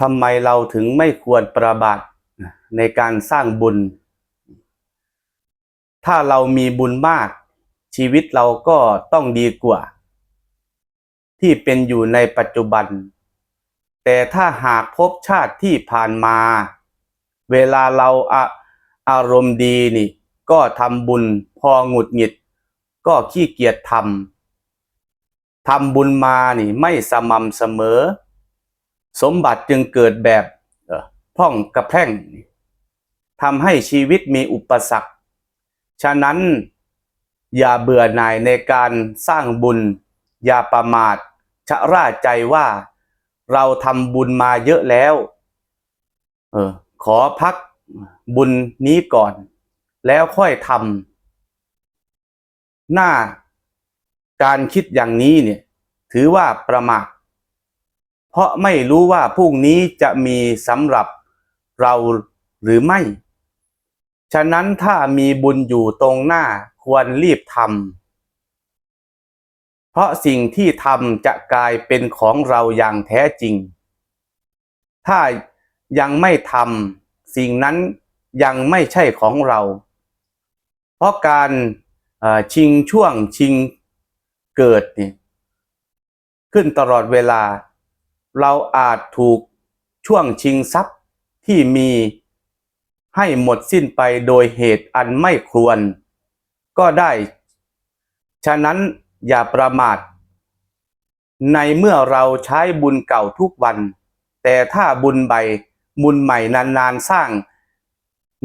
ทำไมเราถึงไม่ควรประบาทในการสร้างบุญ ถ้าเรามีบุญมาก ชีวิตเราก็ต้องดีกว่า ที่เป็นอยู่ในปัจจุบัน แต่ถ้าหากพบชาติที่ผ่านมา เวลาเราอะอารมณ์ดีนี่ ก็ทำบุญพอหงุดหงิด ก็ขี้เกียจทำ ทำบุญมานี่ไม่สม่ำเสมอ สมบัติจึงเกิดแบบพร่องกระแพร่งทำให้ชีวิตมีอุปสรรค ฉะนั้นอย่าเบื่อหน่ายในการสร้างบุญ อย่าประมาทชะร่าใจว่าเราทำบุญมาเยอะแล้ว เออ ขอพักบุญนี้ก่อน แล้วค่อยทำหน้า การคิดอย่างนี้เนี่ยถือว่าประมาทเพราะไม่รู้ว่าพรุ่งนี้จะมีสำหรับเราหรือไม่ ฉะนั้นถ้ามีบุญอยู่ตรงหน้าควรรีบทำเพราะสิ่งที่ทำจะกลายเป็นของเราอย่างแท้จริง ถ้ายังไม่ทำสิ่งนั้นยังไม่ใช่ของเรา เพราะการชิงช่วงชิง เกิดนี่ขึ้นตลอดเวลา เราอาจถูกช่วงชิงทรัพย์ที่มีให้หมดสิ้นไปโดยเหตุอันไม่ควร ก็ได้ ฉะนั้นอย่าประมาท ในเมื่อเราใช้บุญเก่าทุกวัน แต่ถ้าบุญใบบุญใหม่นานๆสร้าง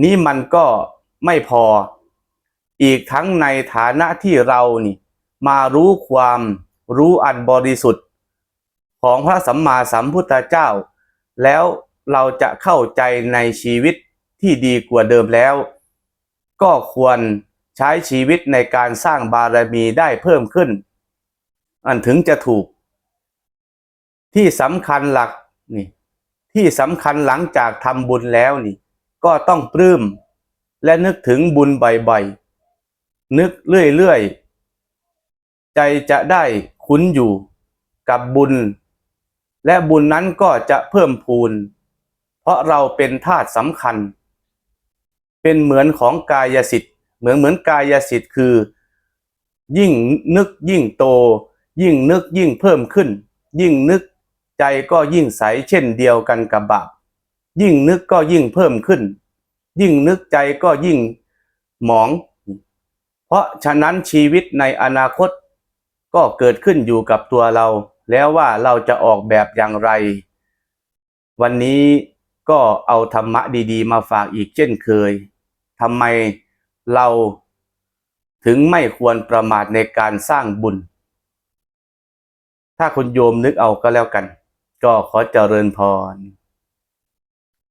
นี้มันก็ไม่พอ อีกทั้งในฐานะที่เรานี่ มารู้ความรู้อันบริสุทธิ์ ของพระสัมมาสัมพุทธเจ้า แล้วเราจะเข้าใจในชีวิตที่ดีกว่าเดิมแล้ว ก็ควรใช้ชีวิตในการสร้างบารมีได้เพิ่มขึ้น อันถึงจะถูก ที่สำคัญหลักนี่ที่สำคัญหลังจากทำบุญแล้วนี่ ก็ต้องปลื้มและนึกถึงบุญบ่อยๆนึกเรื่อยๆ ใจจะได้คุ้นอยู่กับบุญ และบุญนั้นก็จะเพิ่มพูน เพราะเราเป็นธาตุสำคัญ เป็นเหมือนของกายสิทธิ์เหมือนเหมือนกายสิทธิ์คือ ยิ่งนึกยิ่งโต ยิ่งนึกยิ่งเพิ่มขึ้น ยิ่งนึกใจก็ยิ่งใสเช่นเดียวกันกับบาปยิ่งนึกก็ยิ่งเพิ่มขึ้น ยิ่งนึกใจก็ยิ่งหมอง เพราะฉะนั้นชีวิตในอนาคต ก็เกิดขึ้นอยู่กับตัวเรา แล้วว่าเราจะออกแบบอย่างไร วันนี้ก็เอาธรรมะดี ๆ มาฝากอีกเช่นเคยทำไมเราถึงไม่ควรประมาทในการสร้างบุญ ถ้าคุณโยมนึกเอาก็แล้วกัน ก็ขอเจริญพร